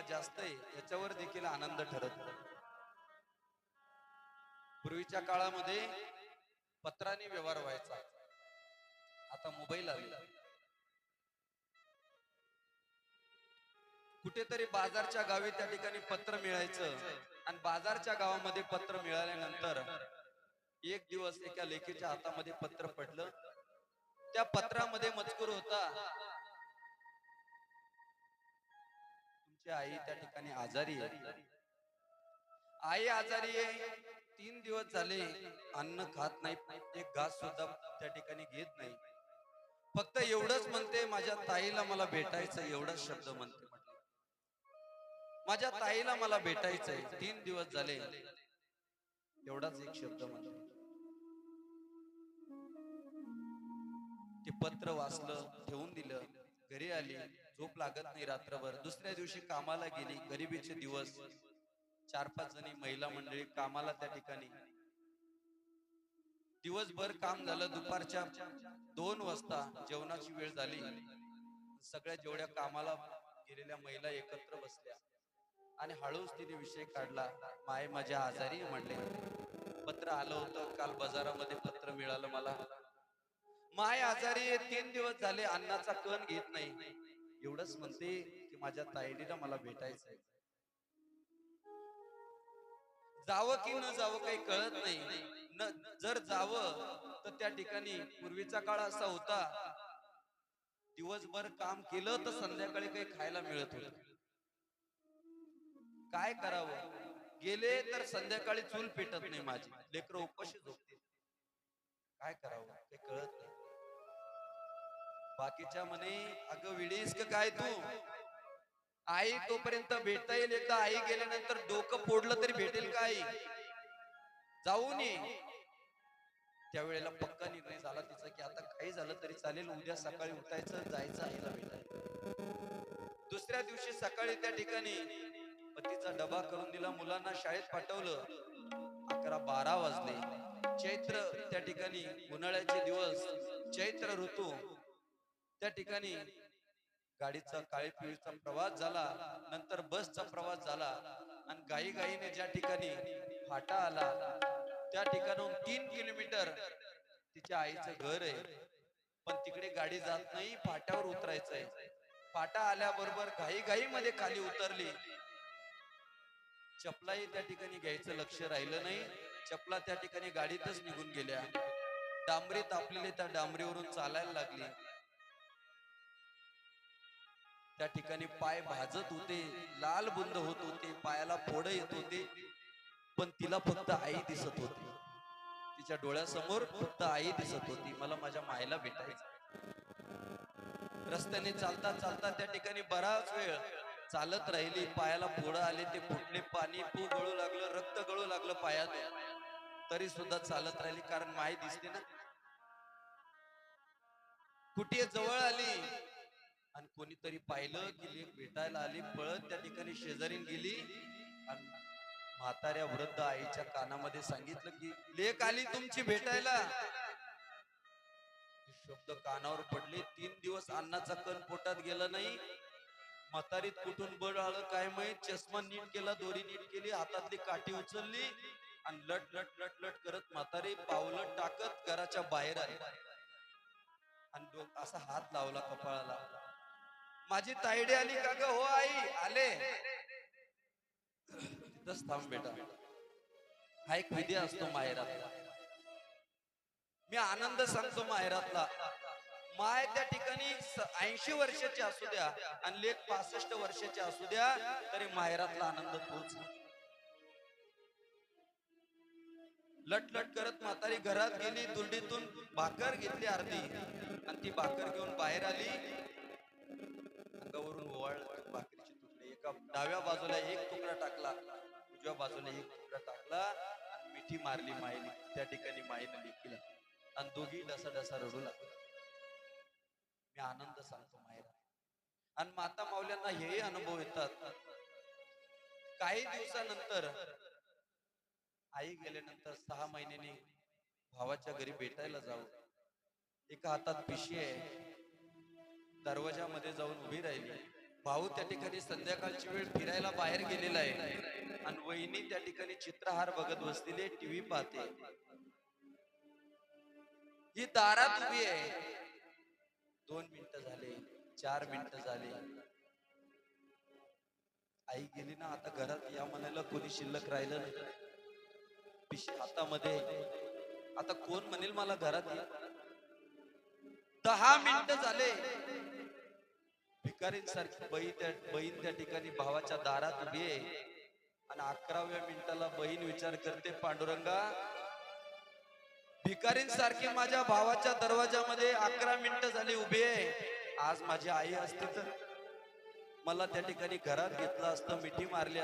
किंवा जास्त आहे याच्यावर देखील आनंद ठरत पूर्वीच्या काळामध्ये पत्राने व्यवहार व्हायचा. आता मोबाईल आले. कुठेतरी बाजारच्या गावी त्या ठिकाणी पत्र मिळायचं आणि बाजारच्या गावामध्ये पत्र मिळाल्यानंतर एक दिवस एका लेखीच्या हातामध्ये पत्र पडलं. त्या पत्रामध्ये मजकूर होता. तुमची आई त्या ठिकाणी आजारी आहे. आई आजारी आहे. तीन दिवस झाले अन्न खात नाही. एक घास सुद्धा त्या ठिकाणी घेत नाही. फक्त एवढंच म्हणते माझ्या ताईला मला भेटायचं एवढाच शब्द म्हणते माझ्या ताईला मला भेटायचंय. तीन दिवस झाले. एवढाच एक शब्द म्हणते. ते पत्र वाचलं ठेवून दिलं घरी आली. झोप लागत नाही रात्रभर. दुसऱ्या दिवशी कामाला गेली गरिबीचे दिवस. चार पाच जणी महिला मंडळी कामाला त्या ठिकाणी. दिवसभर काम झालं दुपारच्या दोन वाजता जेवणाची वेळ झाली. सगळ्या जेवढ्या कामाला गेलेल्या महिला एकत्र बसल्या. आणि हळूच तिने विषय काढला. माय माझ्या आजारी म्हणले. पत्र आलं होतं काल बाजारामध्ये पत्र मिळालं मला. माय आजारी तीन दिवस झाले अन्नाचा कण घेत नाही. एवढंच म्हणते की माझ्या तायडीला मला भेटायचंय. जावं की न जावं काही कळत नाही. न जर जावं तर त्या ठिकाणी पूर्वीचा काळ असा होता. दिवसभर काम केलं तर संध्याकाळी काही खायला मिळत होत. काय करावं? गेले तर संध्याकाळी चूल पेटत नाही माझी. लेकर उपाशी झोपते काय करावं? काही कळत नाही. बाकीच्या म्हणे अगं विडीस काय तू? आई तोपर्यंत भेटता येईल एकदा आई गेल्यानंतर डोकं फोडलं तरी भेटेल का आई? जाऊन ये त्यावेळेला पक्का निर्णय झाला तिचा की आता काही झालं तरी चालेल उद्या सकाळी उठायचं जायचं आईला भेटायला. दुसऱ्या दिवशी सकाळी त्या ठिकाणी पतीचा डबा करून दिला मुलांना शाळेत पाठवलं. अकरा बारा वाजले. चैत्र त्या ठिकाणी उन्हाळ्याचे दिवस चैत्र ऋतू. त्या ठिकाणी गाडीचा काळी पिळीचा प्रवास झाला नंतर बसचा प्रवास झाला आणि गाई गाईने ज्या ठिकाणी फाटा आला त्या ठिकाणून तीन किलोमीटर तिच्या आईचं घर आहे. पण तिकडे गाडी जात नाही फाट्यावर उतरायचंय. फाटा आल्याबरोबर घाई घाई मध्ये खाली उतरली. चपलाही त्या ठिकाणी घ्यायचं लक्ष राहिलं नाही. चपला त्या ठिकाणी गाडीतच निघून गेल्या. डांबरी तापलेली त्या डांबरीवरून चालायला लागली. त्या ठिकाणी पाय भाजत होते लाल बुंद होत होते पायाला फोड येत होते पण तिला फक्त आई दिसत होती. तिच्या डोळ्यासमोर फक्त आई दिसत होती. मला माझ्या मायला भेटायचं. रस्त्याने चालता चालता त्या ठिकाणी बराच वेळ चालत राहिली. पायाला फोड आले ते फुटले पाणी पू गळू लागलं रक्त गळू लागलं पायात. तरी सुद्धा चालत राहिली. कारण माय दिसते ना. कुठे जवळ आली आणि कोणीतरी पाहिलं की लेख भेटायला आली पळत त्या ठिकाणी शेजारीन गेली. आणि म्हाताऱ्या वृद्ध आईच्या कानामध्ये सांगितलं की लेख आली तुमची भेटायला. शब्द कानावर पडले. तीन दिवस अन्नाचा कण पोटात गेला नाही. म्हातारीत कुठून बळ आलं काय माहीत? चष्मा नीट केला दोरी नीट केली हातातली काठी उचलली आणि लट लट लट लट करत म्हातारी पावलं टाकत घराच्या बाहेर आली. आणि असा हात लावला कपाळाला. माझी तायडी आली का ग? हो आई आले. तिथंच थांब बेटा. हा एक विधी असतो माहेरातला. मी आनंद सांगतो माहेरातला. माय त्या ठिकाणी ऐंशी वर्षाची असू द्या आणि लेख पासष्ट वर्षाची असू द्या तरी माहेरातला आनंद तोच. लट लट करत म्हातारी घरात गेली दुर्डीतून भाकर घेतली अर्धी. आणि ती भाकर घेऊन बाहेर आली. डाव्या बाजूला एक तुकडा टाकला उजव्या बाजूला एक तुकडा टाकला आणि मिठी मारली मायेने त्या ठिकाणी मायने लेकीला आणि दोघी डसा डसा रडू लागला. मी आनंद सांगतो मायेला आणि माता माऊल्यांना हेही अनुभव येतात. काही दिवसानंतर आई गेल्यानंतर सहा महिन्यांनी भावाच्या घरी भेटायला जाऊ. एका हातात पिशी आहे. दरवाजामध्ये जाऊन उभी राहिली. भाऊ त्या ठिकाणी संध्याकाळची वेळ फिरायला बाहेर गेलेला आहे. आणि वहिनी त्या ठिकाणी चित्रहार बघत बसलेली टीव्ही पाहते. ही दारात उभी आहे. दोन मिनिट झाले चार मिनिटं झाले. आई गेली ना आता घरात या म्हणायला कोणी शिल्लक राहिलं नाही. पिशवी हातामध्ये. आता कोण म्हणेल मला घरात दहा मिनिट झाले. भिकारींसारखी बहीण त्या बहीण त्या ठिकाणी भावाच्या दारात उभी आहे. आणि अकराव्या मिनिटाला बहीण विचार करते पांडुरंगा भिकारींसारखी माझ्या भावाच्या दरवाजामध्ये अकरा मिनिटं झाली उभी आहे. आज माझी आई असते तर मला त्या ठिकाणी घरात घेतलं असतं मिठी मारली